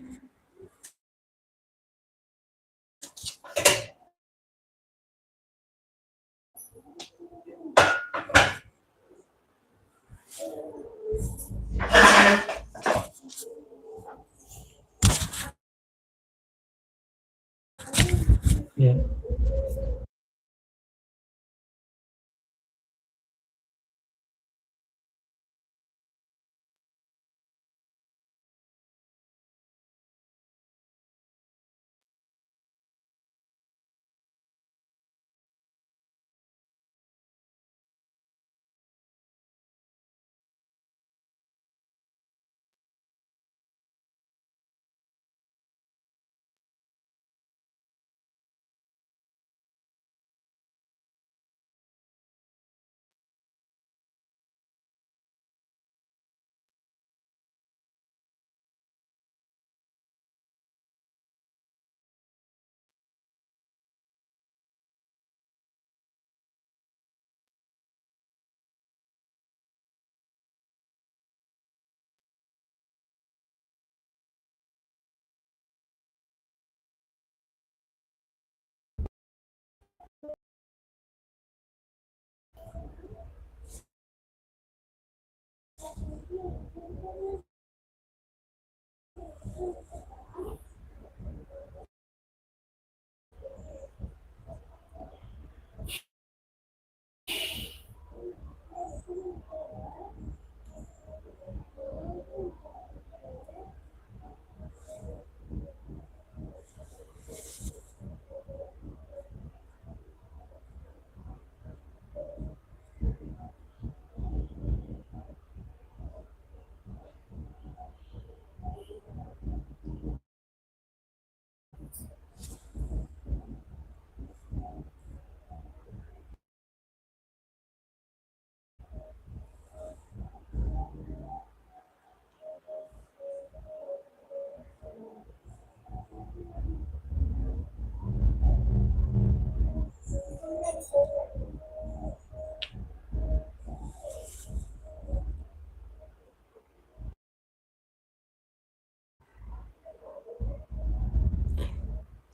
Mm-hmm.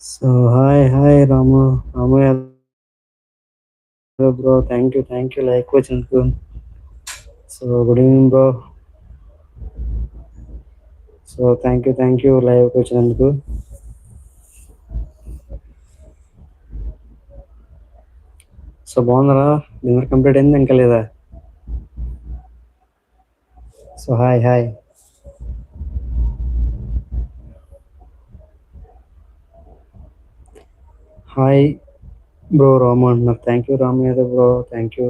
So hi hi Ramu Ramu bro thank you thank you like వచ్చిన so good bro so thank you thank you live వచ్చినందుకు so బాగుందరా dinner complete అయింది? ఇంకా లేదా? So hi hi hi bro Ramu అంటున్నారు thank you Ramu Yadav bro thank you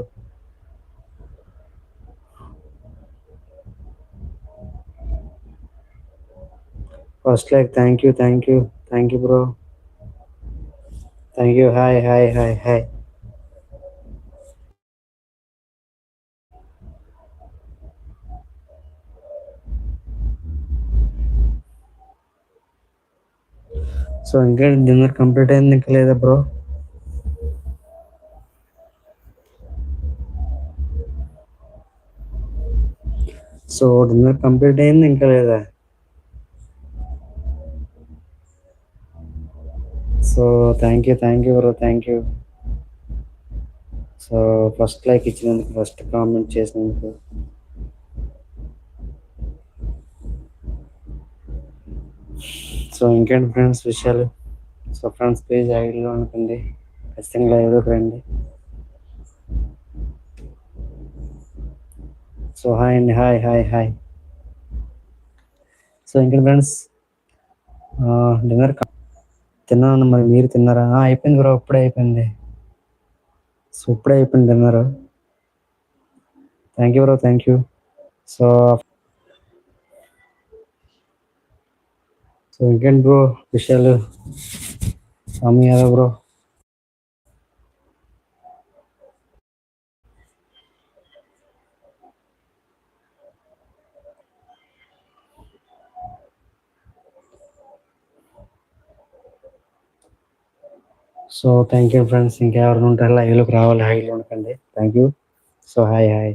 first like thank you thank you thank you bro thank you hi hi hi hi so ఇంకా dinner complete అయింది ఇంకా లేదా bro? So dinner complete అయింది ఇంకా లేదా? So thank you thank you bro thank you so first like ఇచ్చినందుకు first comment చేసినందుకు. So ఇంకేంటి ఫ్రెండ్స్ విషయాలు? సో ఫ్రెండ్స్ పేజ్ ఐడిలో అనుకోండి. ఖచ్చితంగా లైవ్లోకి రండి. సో హాయ్ అండి హాయ్ హాయ్ హాయ్. సో ఇంకేంటి ఫ్రెండ్స్? డిన్నర్ తిన్నాను మరి మీరు తిన్నారా? అయిపోయింది బ్రో ఇప్పుడే అయిపోయింది. సో ఇప్పుడే అయిపోయింది dinner. Thank you bro thank you so so ఇంకేంటి బ్రో విషయాలు Swamy Yadav bro so thank you friends ఇంకెవరు ఉంటారు లైవ్లోకి రావాలి హైలో ఉండకండి thank you so hi hi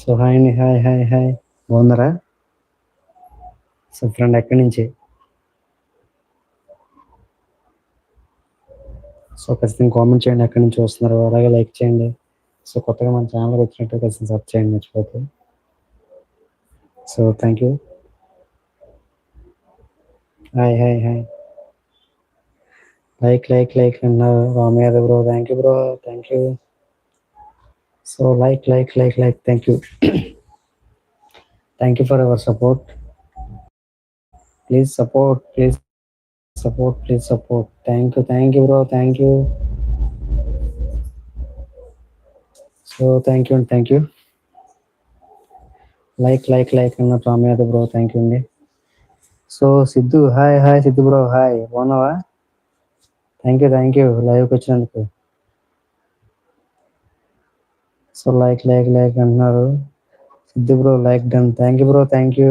so hi అండి హాయ్ హాయ్ హాయ్ బాగున్నారా? సో ఫ్రెండ్ ఎక్కడి నుంచి? సో ఖచ్చితంగా కామెంట్ చేయండి ఎక్కడి నుంచి వస్తున్నారు. అలాగే లైక్ చేయండి. సో కొత్తగా మన ఛానల్ వచ్చినట్టు ఖచ్చితంగా సబ్ చేయండి మర్చిపోతే so thank you hi hi hi like like like అన్నారు Ram Yadav bro thank you bro thank you so like like like like thank you thank you for our support please support please support please support thank you thank you bro thank you so thank you అండి thank you like like like అన్న Ram bro thank you అండి. So Siddhu hi hi Siddhu bro hi బాగున్నావా? Thank you thank you లైవ్కి వచ్చినందుకు. So like like like అంటున్నారు. Siddhu bro like done. Thank you bro thank you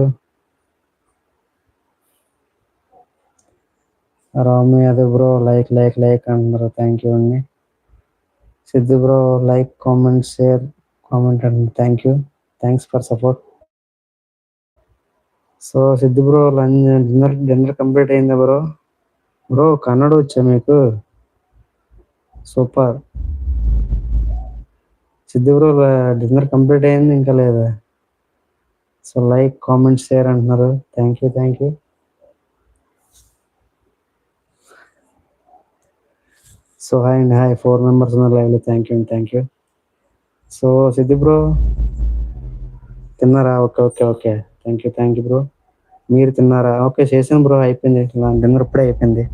Ram Yadav bro like like like అంటున్నారు. Thank you అండి. Siddhu bro like comment share comment అండి. Thank you thanks for support so Siddhu bro lunch dinner dinner complete అయిందా bro? Bro Kannada వచ్చా మీకు? Super. Siddhu bro dinner complete అయింది ఇంకా లేదా. So like comment share అంటున్నారు. Thank you thank you so hi అండి hi. Four members ఉన్నారు లైవ్లో. థ్యాంక్ యూ అండి thank you so Siddhi bro తిన్నారా? Okay okay okay. Thank you thank you bro మీరు తిన్నారా? ఓకే చేసాను బ్రో అయిపోయింది. డిన్నర్ ఇప్పుడే అయిపోయింది.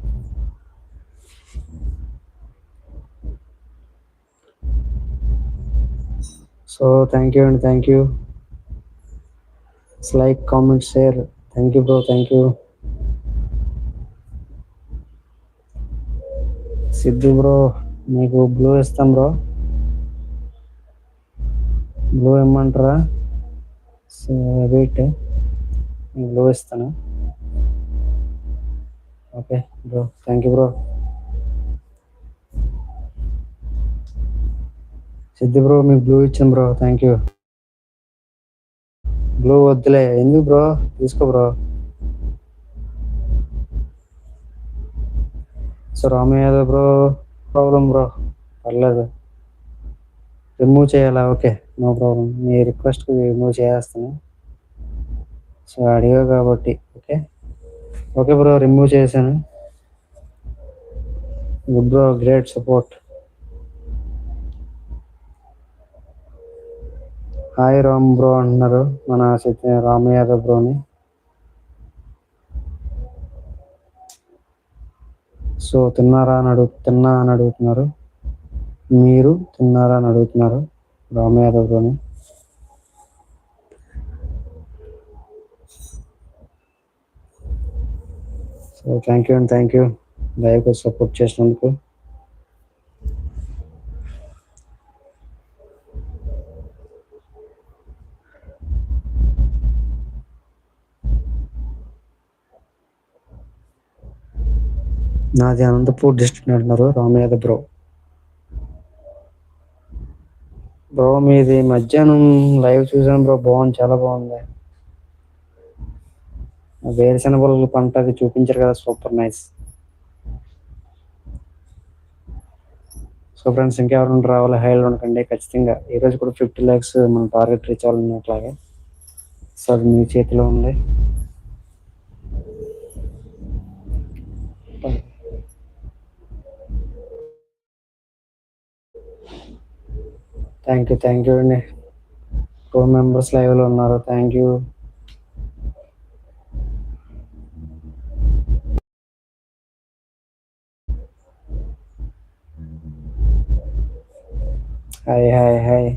సో థ్యాంక్ యూ అండి thank you like comment share thank you bro thank you Siddhu bro మీకు blue ఇస్తాం బ్రో బ్లూ ఇమ్మంటారా సో వెయిట్ బ్లూ ఇస్తాను okay bro thank you bro Siddhi bro మీకు బ్లూ ఇచ్చాను బ్రో థ్యాంక్ యూ బ్లూ వద్దులే ఎందుకు bro? తీసుకో bro. So Ramayya bro problem bro. పర్లేదు. రిమూవ్ చేయాలా? ఓకే నో ప్రాబ్లం మీ రిక్వెస్ట్కి రిమూవ్ చేస్తాను సో అడిగా కాబట్టి ఓకే ఓకే బ్రో రిమూవ్ చేశాను. Good bro great support hi Ram bro అంటున్నారు మన సత్య రామ యాదవ్ బ్రోని. సో తిన్నారా అని అడుగు తిన్నా అని అడుగుతున్నారు. మీరు తిన్నారా అని అడుగుతున్నారు Rama Yadav బ్రోని. So thank you and thank you లైవ్కి సపోర్ట్ చేసినందుకు. నాది అనంతపూర్ డిస్ట్రిక్ట్ అంటున్నారు. రామయాదవ్ బ్రో బ్రో మీది మధ్యాహ్నం లైవ్ చూసాను బ్రో బాగుంది చాలా బాగుంది. వేరుశనగలు పంట అది చూపించారు కదా సూపర్ నైస్ సో ఫ్రెండ్స్ ఇంకెవరైనా రావాలి హైలో ఉండకండి ఖచ్చితంగా. ఈ రోజు కూడా ఫిఫ్టీ ల్యాక్స్ మన టార్గెట్ రీచ్ అవ్వాలన్నట్లాగే. సో అది మీ చేతిలో ఉంది. థ్యాంక్ యూ థ్యాంక్ యూ అండి. టూ మెంబర్స్ లైవ్లో ఉన్నారు. Thank you hi hi hi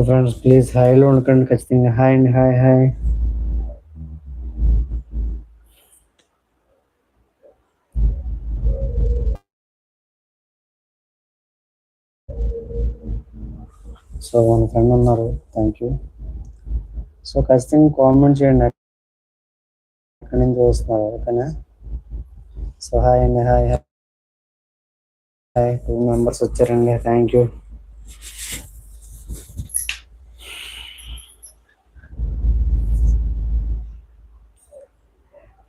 so friends please హాయ్లో ఉండకండి ఖచ్చితంగా హాయ్ అండి హాయ్ హాయ్ సో మన ఫ్రెండ్ ఉన్నారు. థ్యాంక్ యూ సో ఖచ్చితంగా కామెంట్ చేయండి. ఎక్కడి నుంచి చూస్తున్నారు ఓకేనా? సో హాయ్ అండి హాయ్ హాయ్ టూ మెంబర్స్ వచ్చారండి. థ్యాంక్ యూ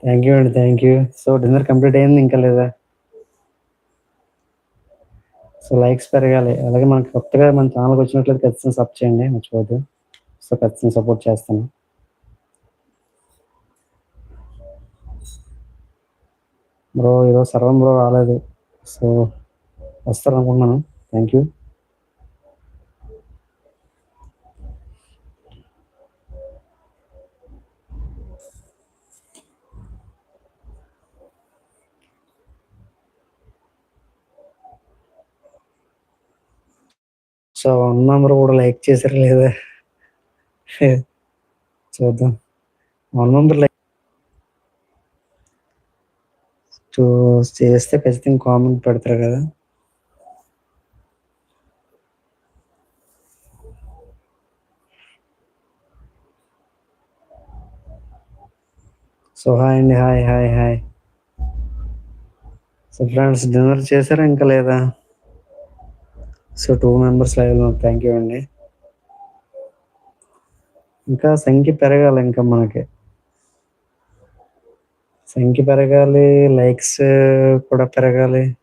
థ్యాంక్ యూ అండి thank you so dinner complete అయింది ఇంకా లేదా? సో లైక్స్ పెరగాలి. అలాగే మనకి కొత్తగా మన ఛానల్కి వచ్చినట్లయితే ఖచ్చితంగా సబ్ చేయండి మర్చిపోద్దు సో ఖచ్చితంగా సపోర్ట్ చేస్తాను. బ్రో ఈరోజు సర్వం బ్రో రాలేదు. సో వస్తారు అనుకుంటున్నాను thank you so one member కూడా లైక్ చేశారు లేదా చూద్దాం. వన్ మెంబర్ లైక్ సో చేస్తే ఖచ్చితంగా కామెంట్ పెడతారు కదా. సో హాయ్ అండి hi hi hi. So friends dinner చేశారా ఇంకా లేదా? సో టూ మెంబర్స్ లైవ్లో థ్యాంక్ యూ అండి. ఇంకా సంఖ్య పెరగాలి ఇంకా మనకి. సంఖ్య పెరగాలి లైక్స్ కూడా పెరగాలి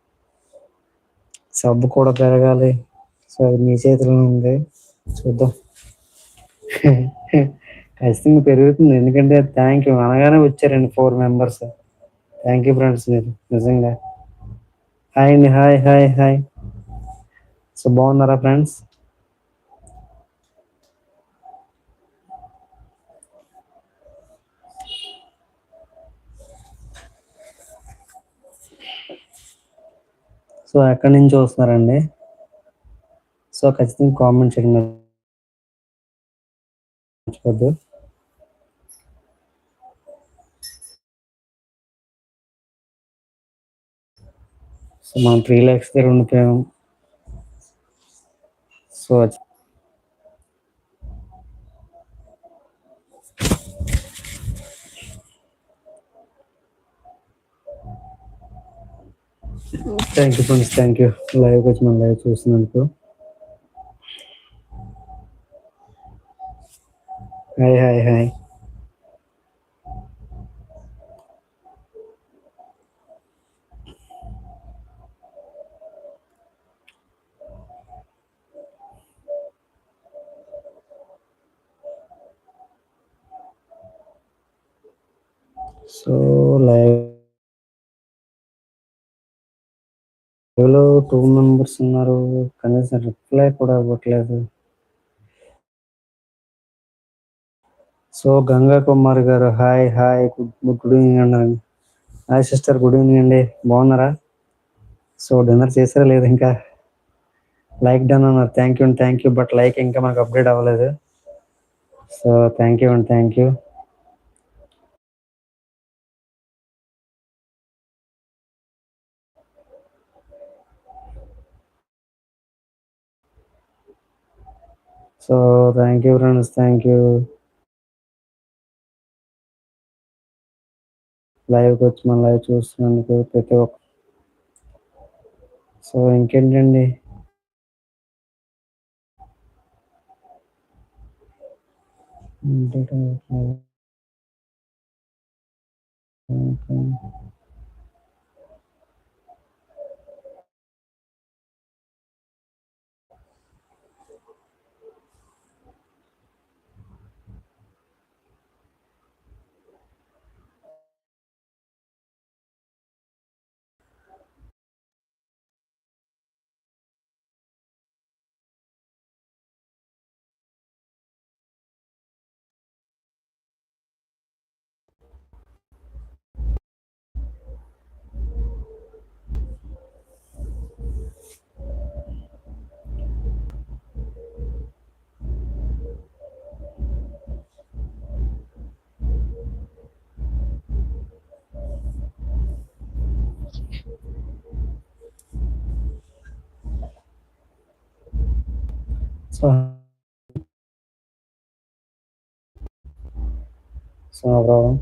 సబ్ కూడా పెరగాలి. సో అది మీ చేతిలో ఉంది. చూద్దాం. ఖచ్చితంగా పెరుగుతుంది. ఎందుకంటే థ్యాంక్ యూ అనగానే వచ్చారండి four members thank you friends మీరు. నిజంగా. హాయ్ అండి. హాయ్ హాయ్ హాయ్ సో బాగున్నారా ఫ్రెండ్స్? సో ఎక్కడి నుంచి వస్తున్నారండి? సో ఖచ్చితంగా కామెంట్ చేయండి. మర్చిపోద్దు. సో మనం త్రీ ల్యాక్స్ దగ్గర ఉండిపోయాం so thank you friends thank you live వచ్చి మన లైవ్ చూస్తున్నందుకు హాయ్ హాయ్ హాయ్ సో లైవ్లో టూ మెంబర్స్ ఉన్నారు కనీసం రిప్లై కూడా ఇవ్వట్లేదు. సో గంగా కుమార్ గారు hi hi good good evening అండి హాయ్ సిస్టర్ గుడ్ ఈవినింగ్ అండి. బాగున్నారా? సో డిన్నర్ చేసారా లేదు ఇంకా? లైక్ డన్ అన్నారు. థ్యాంక్ యూ అండి థ్యాంక్ యూ బట్ లైక్ ఇంకా మనకు అప్డేట్ అవ్వలేదు. సో థ్యాంక్ యూ అండి thank you so thank you friends thank you లైవ్కి వచ్చి మన లైవ్ చూస్తున్నందుకు ప్రతి ఒక్క సో ఇంకేంటండి? ఇంకేంటండి సో నో ప్రాబ్లం